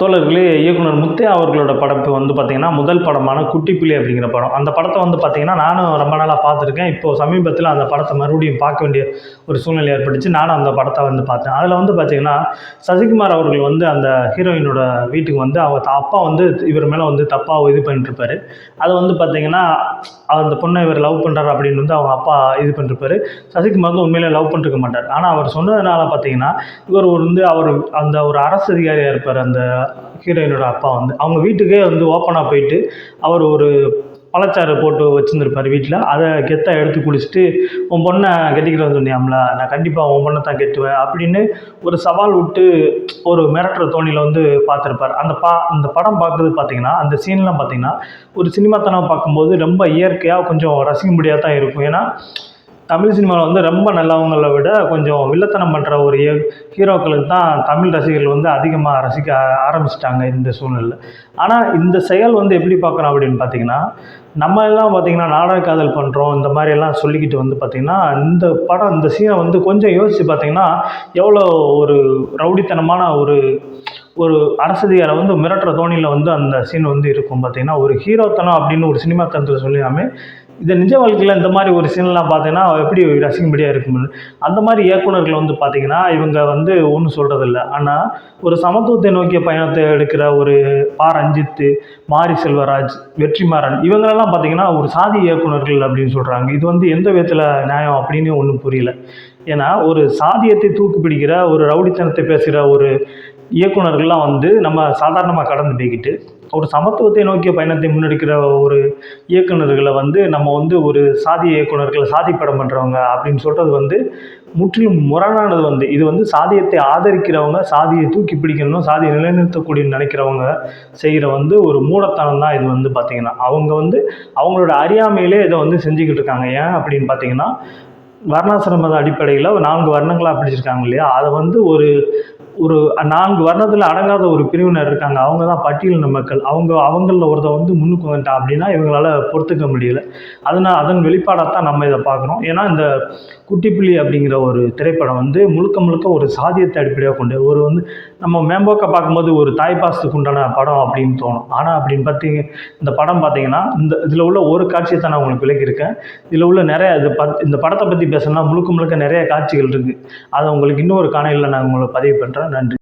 தோழர்களே இயக்குனர் முத்தே அவர்களோட படப்பு வந்து பார்த்திங்கன்னா முதல் படமான குட்டிப்புலி அப்படிங்கிற படம். அந்த படத்தை வந்து பார்த்திங்கன்னா நானும் ரொம்ப நாளாக பார்த்துருக்கேன். இப்போது சமீபத்தில் அந்த படத்தை மறுபடியும் பார்க்க வேண்டிய ஒரு சூழ்நிலை ஏற்பட்டுச்சு. நானும் அந்த படத்தை வந்து பார்த்தேன். அதில் வந்து பார்த்திங்கன்னா சசிகுமார் அவர்கள் வந்து அந்த ஹீரோயினோட வீட்டுக்கு வந்து அவங்க அப்பா வந்து இவர் மேலே வந்து தப்பாக இது பண்ணிட்டுருப்பாரு அதை வந்து பார்த்திங்கன்னா அந்த பொண்ணை இவர் லவ் பண்ணுறாரு அப்படின்னு வந்து அவங்க அப்பா இது பண்ணிருப்பாரு. சசிகுமார் வந்து உண்மையிலே லவ் பண்ணிருக்க மாட்டார். ஆனால் அவர் சொன்னதுனால பார்த்தீங்கன்னா இவர் ஒரு வந்து அவர் அந்த ஒரு அரசு அதிகாரியாக இருப்பார் அந்த ஹீரோயினோட அப்பா வந்து. அவங்க வீட்டுக்கே வந்து ஓப்பனாக போயிட்டு அவர் ஒரு பழச்சாறு போட்டு வச்சுருந்துருப்பார் வீட்டில் அதை கெத்தாக எடுத்து குடிச்சிட்டு உன் பொண்ணை கட்டிக்கிறேன்னு சொன்னியாம்ல நான் கண்டிப்பாக உன் பொண்ணை தான் கெட்டுவேன் அப்படின்னு ஒரு சவால் விட்டு ஒரு மிரட்டுற தோணியில் வந்து பார்த்துருப்பார். அந்த பா அந்த படம் பார்க்குறது பார்த்திங்கன்னா அந்த சீன்லாம் பார்த்திங்கன்னா ஒரு சினிமாத்தனம் பார்க்கும்போது ரொம்ப இயற்கையாக கொஞ்சம் ரசிக்க முடியாதான் இருக்கும். ஏன்னா தமிழ் சினிமாவில் வந்து ரொம்ப நல்லவங்களை விட கொஞ்சம் வில்லத்தனம் பண்ணுற ஒரு ஹீரோக்களுக்கு தான் தமிழ் ரசிகர்கள் வந்து அதிகமாக ரசிக்க ஆரம்பிச்சிட்டாங்க இந்த சூழ்நிலையில். ஆனால் இந்த செயல் வந்து எப்படி பார்க்குறோம் அப்படின்னு பார்த்தீங்கன்னா நம்ம எல்லாம் பார்த்தீங்கன்னா நாடக காதல் பண்ணுறோம் இந்த மாதிரி எல்லாம் சொல்லிக்கிட்டு வந்து பார்த்திங்கன்னா இந்த படம் இந்த சீனை வந்து கொஞ்சம் யோசித்து பார்த்தீங்கன்னா எவ்வளோ ஒரு ரவுடித்தனமான ஒரு ஒரு அரசதிகாரை வந்து மிரட்டுற தோணியில் வந்து அந்த சீன் வந்து இருக்கும் பார்த்தீங்கன்னா ஒரு ஹீரோத்தனம் அப்படின்னு ஒரு சினிமா தனத்தில் சொல்லாமல் இது நிஜ வாழ்க்கையில் இந்த மாதிரி ஒரு சீன்லாம் பார்த்தீங்கன்னா எப்படி ரசிக்கும்படியாக இருக்கும் அந்த மாதிரி இயக்குனர்கள் வந்து பார்த்திங்கன்னா இவங்க வந்து ஒன்றும் சொல்கிறதில்ல ஆனால் ஒரு சமத்துவத்தை நோக்கிய பயணத்தை எடுக்கிற ஒரு பா. ரஞ்சித்து மாரி செல்வராஜ் வெற்றிமாறன் இவங்களெல்லாம் பார்த்தீங்கன்னா ஒரு சாதி இயக்குனர்கள் அப்படின்னு சொல்கிறாங்க இது வந்து எந்த விதத்தில் நியாயம் அப்படின்னு ஒன்றும் புரியல. ஏன்னா ஒரு சாதியத்தை தூக்கு பிடிக்கிற ஒரு ரவுடித்தனத்தை பேசுகிற ஒரு இயக்குனர்கள்லாம் வந்து நம்ம சாதாரணமாக கடந்து போய்கிட்டு ஒரு சமத்துவத்தை நோக்கிய பயணத்தை முன்னெடுக்கிற ஒரு இயக்குனர்களை வந்து நம்ம வந்து ஒரு சாதி இயக்குனர்களை சாதி படம் பண்ணுறவங்க அப்படின்னு சொல்கிறது வந்து முற்றிலும் முரணானது வந்து. இது வந்து சாதியத்தை ஆதரிக்கிறவங்க சாதியை தூக்கி பிடிக்கணும் சாதியை நிலைநிறுத்தக்கூடிய நினைக்கிறவங்க செய்கிற வந்து ஒரு மூடத்தனம் தான் இது வந்து பார்த்திங்கன்னா அவங்க வந்து அவங்களோட அறியாமையிலே இதை வந்து செஞ்சுக்கிட்டு இருக்காங்க. ஏன் அப்படின்னு பார்த்தீங்கன்னா வர்ணாசிரமத அடிப்படையில் நான்கு வர்ணங்களாக பிடிச்சிருக்காங்க இல்லையா? அதை வந்து ஒரு ஒரு நான்கு வர்ணத்தில் அடங்காத ஒரு பிரிவினர் இருக்காங்க. அவங்க தான் பட்டியலின மக்கள். அவங்க அவங்களில் ஒருத்த வந்து முன்னுக்கு வந்துட்டான் அப்படின்னா இவங்களால் பொறுத்துக்க முடியல. அதனால் அதன் வெளிப்பாடாக தான் நம்ம இதை பார்க்குறோம். ஏன்னா இந்த குட்டிப்புலி அப்படிங்கிற ஒரு திரைப்படம் வந்து முழுக்க முழுக்க ஒரு சாதியத்தை அடிப்படையாக கொண்டு ஒரு வந்து நம்ம மேம்போக்கை பார்க்கும்போது ஒரு தாய் பாசத்துக்கு உண்டான படம் அப்படின்னு தோணும். ஆனால் அப்படின்னு பார்த்தீங்க இந்த படம் பார்த்தீங்கன்னா இந்த இதில் உள்ள ஒரு காட்சியை தான் நான் உங்களுக்கு விளக்கியிருக்கேன். இதில் உள்ள நிறைய இது பத் இந்த படத்தை பற்றி பேசணும்னா முழுக்க முழுக்க நிறைய காட்சிகள் இருக்குது அதை உங்களுக்கு இன்னொரு காணையில் நான் உங்களை பதிவு பண்ணுறேன் நன்றி